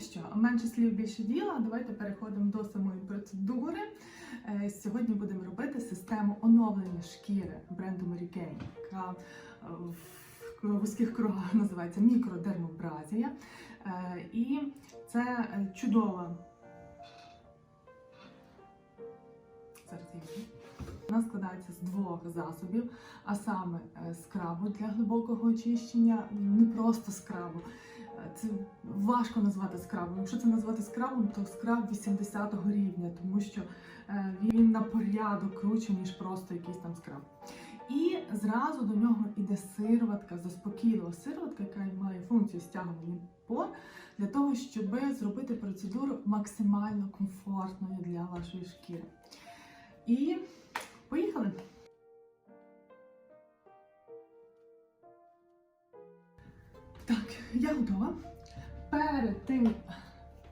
Що менше слів більше діла. Давайте переходимо до самої процедури. Е, Сьогодні будемо робити систему оновлення шкіри бренду Mary Kay, яка е, в вузьких кругах називається мікродермобразія. Е, І це чудова. Вона складається з двох засобів, а саме скрабу для глибокого очищення, не просто скрабу. Це важко назвати скрабом. Якщо це назвати скрабом, то скраб 80-го рівня, тому що е, він на порядок круче, ніж просто якийсь там скраб. І зразу до нього йде сироватка, заспокійлива сироватка, яка має функцію стягування пор, для того, щоб зробити процедуру максимально комфортною для вашої шкіри. І поїхали! Я готова. Перед тим,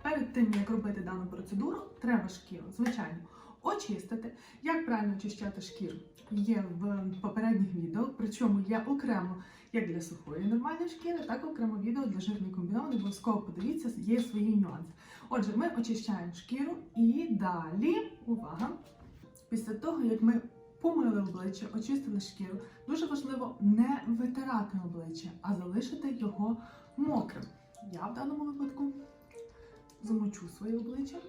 перед тим, як робити дану процедуру, треба шкіру, звичайно, очистити. Як правильно очищати шкіру? Є в попередніх відео, причому є окремо як для сухої нормальної шкіри, так окремо відео для жирної комбінованої. Обов'язково подивіться, є свої нюанси. Отже, ми очищаємо шкіру і далі, увага! Після того, як ми помили обличчя, очистили шкіру, дуже важливо не витирати обличчя, а залишити його мокрим. Я в даному випадку замочу своє обличчя.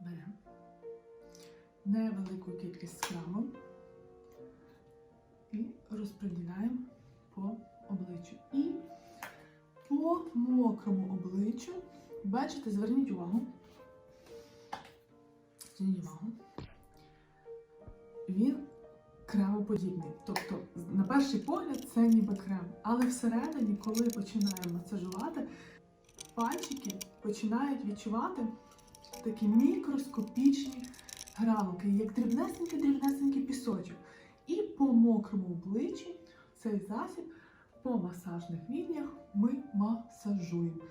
Беремо невелику кількість скрабу і розподіляємо по обличчю. І по мокрому обличчю, бачите, зверніть увагу. Зверніть увагу. Він кремоподібний. Тобто, на перший погляд, це ніби крем. Але всередині, коли починаємо масажувати, пальчики починають відчувати такі мікроскопічні гранулки, як дрібнесенький-дрібнесенький пісочок. І по мокрому обличчі цей засіб по масажних лініях ми масажуємо.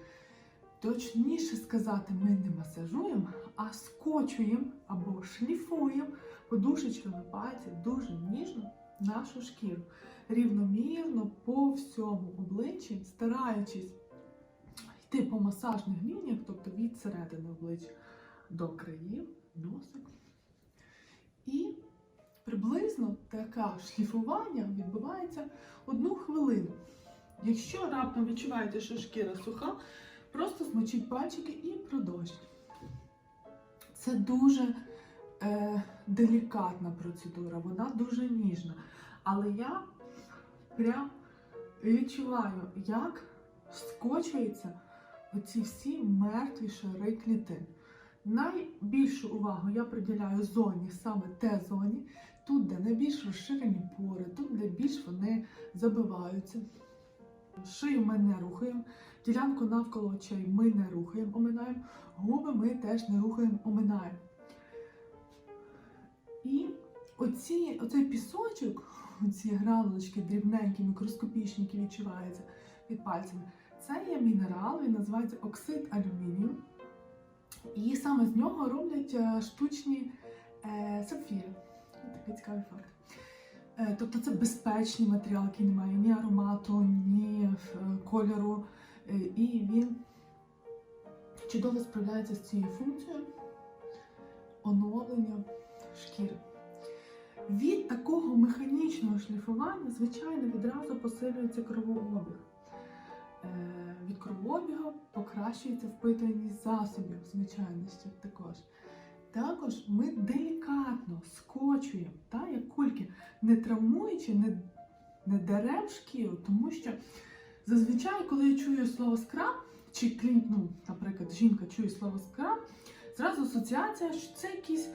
Точніше сказати, ми не масажуємо, а скочуємо або шліфуємо подушечками пальців дуже ніжно нашу шкіру. Рівномірно по всьому обличчі, стараючись йти по масажних лініях, тобто від середини обличчя до країв, носик. І приблизно таке шліфування відбувається одну хвилину. Якщо раптом відчуваєте, що шкіра суха, просто змочіть пальчики і продовжіть. Це дуже е, делікатна процедура, вона дуже ніжна. Але я прям відчуваю, як скочуються оці всі мертві шари клітин. Найбільшу увагу я приділяю зоні, саме Т-зоні, тут, де найбільш розширені пори, тут, де більш вони забиваються. Шию ми не рухаємо, ділянку навколо очей ми не рухаємо, оминаємо, губи ми теж не рухаємо, оминаємо. І оці, оцей пісочок, оці гранулочки дрібненькі, мікроскопічні, які відчуваються під пальцями, це є мінерал, він називається оксид алюмінію. І саме з нього роблять е, штучні е, сапфіри. Такий цікавий факт. Е, Тобто це безпечний матеріал, який не має ні аромату, ні е, кольору. Е, І він чудово справляється з цією функцією оновлення шкіри. Від шліфування, звичайно, відразу посилюється кровообіг. Е, Від кровообігу покращується впитаність засобів, звичайно, також. Також ми делікатно скочуємо, та, як кульки, не травмуючи, не, не дерем шкіру, тому що зазвичай, коли я чую слово скраб, чи клін, ну, наприклад, жінка чує слово скраб, зразу асоціація, що це якісь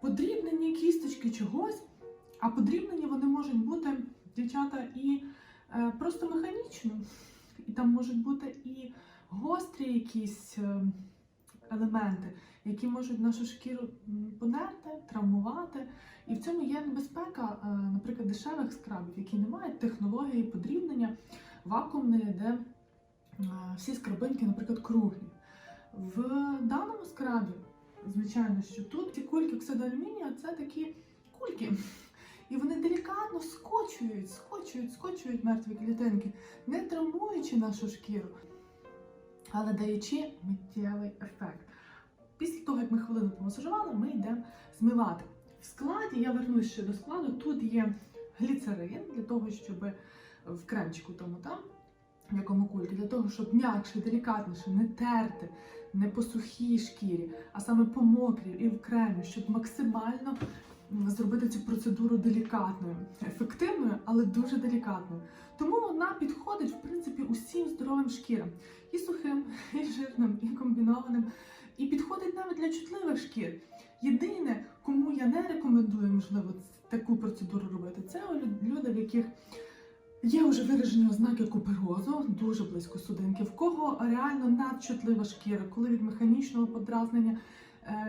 подрібнені кісточки чогось, а подрібнені вони можуть бути, дівчата, і е, просто механічно. І там можуть бути і гострі якісь е, елементи, які можуть нашу шкіру понерти, травмувати. І в цьому є небезпека, е, наприклад, дешевих скрабів, які не мають технології подрібнення вакуумної, де е, всі скрабинки, наприклад, круглі. В даному скрабі, звичайно, що тут ці кульки оксиду алюмінія це такі кульки, І вони делікатно скочують, скочують, скочують мертві клітинки, не травмуючи нашу шкіру, але даючи миттєвий ефект. Після того, як ми хвилину помасажували, ми йдемо змивати. В складі, я вернусь ще до складу, тут є гліцерин для того, щоб в кремчику тому там, в якому кульки, для того, щоб м'якше, делікатніше, не терти, не по сухій шкірі, а саме по мокрій і в кремі, щоб максимально зробити цю процедуру делікатною, ефективною, але дуже делікатною. Тому вона підходить, в принципі, усім здоровим шкірам, і сухим, і жирним, і комбінованим, і підходить навіть для чутливих шкір. Єдине, кому я не рекомендую, можливо, таку процедуру робити, це лю- люди, в яких є вже виражені ознаки куперозу, дуже близько судинки, в кого реально надчутлива шкіра, коли від механічного подразнення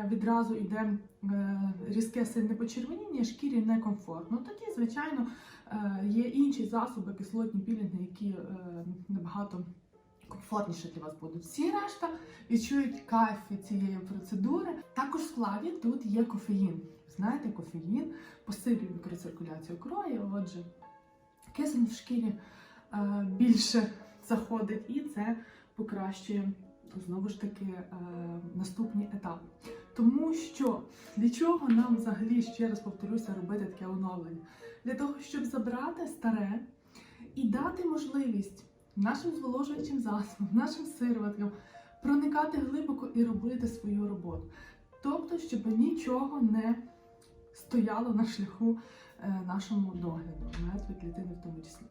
відразу йде е, різке сильне почервоніння, шкірі некомфортно. Тоді, звичайно, е, є інші засоби, кислотні пілінги, які е, набагато комфортніше для вас будуть. Всі решта відчують кайф від цієї процедури. Також в складі тут є кофеїн. Знаєте, кофеїн посилює мікроциркуляцію крові. Отже, кисень в шкірі е, більше заходить, і це покращує знову ж таки е, наступні етапи. Тому що для чого нам взагалі ще раз повторюся робити таке оновлення? Для того, щоб забрати старе і дати можливість нашим зволожуючим засобам, нашим сироваткам проникати глибоко і робити свою роботу. Тобто, щоб нічого не стояло на шляху е, нашому догляду, мертві клітини в тому числі.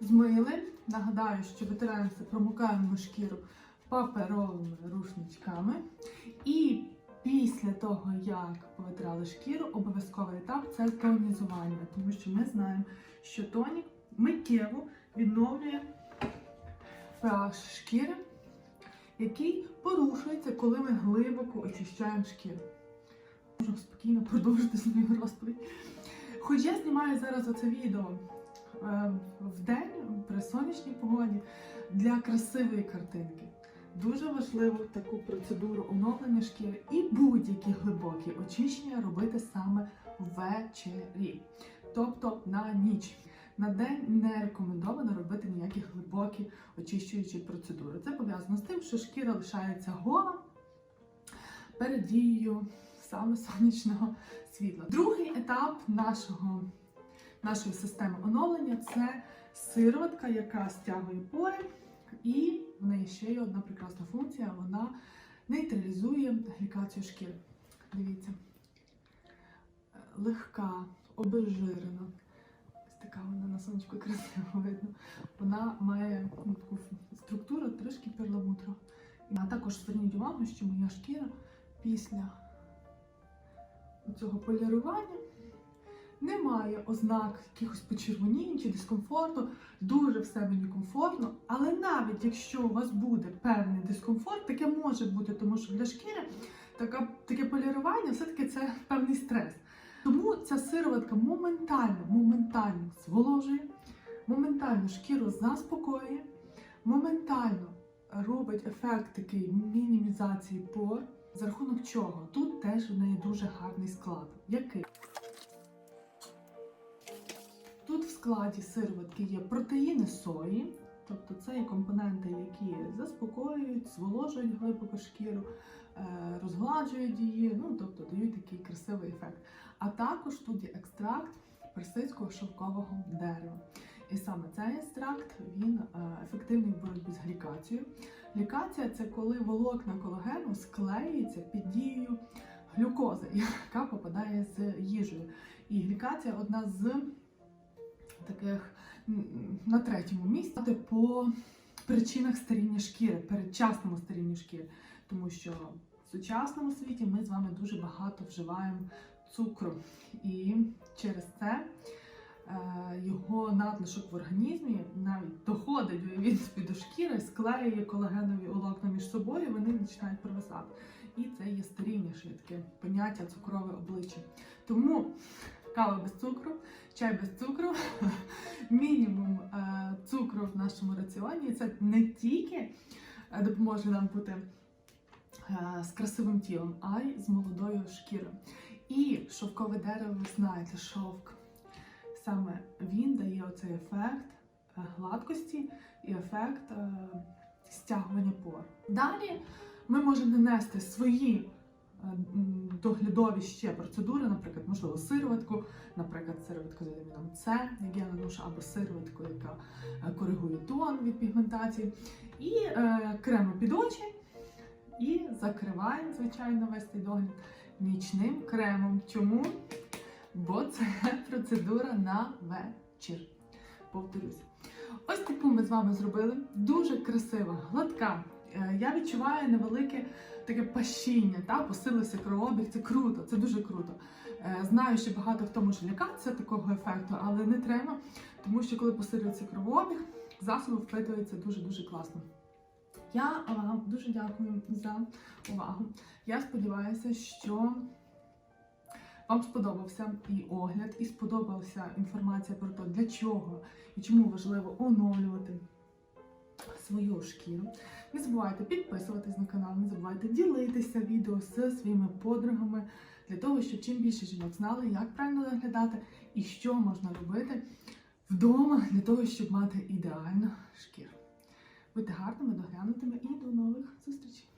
Змили. Нагадаю, що витираємося, промокаємо шкіру паперовими рушничками. І після того, як повитрали шкіру, обов'язковий етап це тонізування, тому що ми знаємо, що тонік миттєво відновлює pH шкіри, який порушується, коли ми глибоко очищаємо шкіру. Можу спокійно продовжити свою розповідь. Хоч я знімаю зараз оце відео в день при сонячній погоді для красивої картинки. Дуже важливо таку процедуру оновлення шкіри і будь-які глибокі очищення робити саме ввечері, тобто на ніч. На день не рекомендовано робити ніякі глибокі очищуючі процедури. Це пов'язано з тим, що шкіра лишається гола перед дією саме сонячного світла. Другий етап нашого, нашої системи оновлення це сироватка, яка стягує пори, і в неї ще є одна прекрасна функція: вона нейтралізує глікацію шкіри. Дивіться, легка, обезжирена. Ось така вона на сонечку красиво видно. Вона має ну, таку структуру трішки перламутру. А також зверніть увагу, що моя шкіра після цього полірування не має ознак якихось почервонінь чи дискомфорту. Дуже все мені комфортно. Але навіть якщо у вас буде певний дискомфорт, таке може бути, тому що для шкіри така, таке полірування все-таки це певний стрес. Тому ця сироватка моментально, моментально зволожує, моментально шкіру заспокоює, моментально робить ефект такий мінімізації пор. За рахунок чого? Тут теж в неї дуже гарний склад. Який? Складі сироватки є протеїни сої, тобто це є компоненти, які заспокоюють, зволожують глибоко шкіру, е, розгладжують її, ну тобто дають такий красивий ефект. А також тут є екстракт персидського шовкового дерева. І саме цей екстракт він е, ефективний в боротьбі з глікацією. Глікація це коли волокна колагену склеюються під дією глюкози, яка попадає з їжею. І глікація одна з таких на третьому місці по причинах старіння шкіри, передчасному старінню шкіри. Тому що в сучасному світі ми з вами дуже багато вживаємо цукру. І через це е, його надлишок в організмі навіть доходить уявіть собі до шкіри, склеює колагенові волокна між собою, вони починають провисати. І це є старіння швидке поняття цукрове обличчя. Тому кава без цукру, чай без цукру, мінімум е, цукру в нашому раціоні. Це не тільки е, допоможе нам бути е, з красивим тілом, а й з молодою шкірою. І шовкове дерево, ви знаєте, шовк. Саме він дає оцей ефект гладкості і ефект стягування пор. Далі ми можемо нанести свої доглядові ще процедури, наприклад, можливо, сироватку, наприклад, сироватку з вітаміном С, як я наношу, або сироватку, яка е, коригує тон від пігментації, і е, креми під очі. І закриваємо, звичайно, весь цей догляд нічним кремом. Чому? Бо це процедура на вечір. Повторюсь. Ось таку ми з вами зробили. Дуже красива, гладка. Е, Я відчуваю невелике таке пащіння, та посилився кровообіг. Це круто, це дуже круто. Е, Знаю, що багато хто може лякатися такого ефекту, але не треба, тому що коли посилюється кровообіг, засоби впитуються дуже дуже класно. Я вам дуже дякую за увагу. Я сподіваюся, що вам сподобався і огляд, і сподобалася інформація про те, для чого і чому важливо оновлювати свою шкіру. Не забувайте підписуватись на канал, не забувайте ділитися відео з своїми подругами для того, щоб чим більше жінок знали, як правильно доглядати і що можна робити вдома для того, щоб мати ідеальну шкіру. Будьте гарними, доглянутими і до нових зустрічей!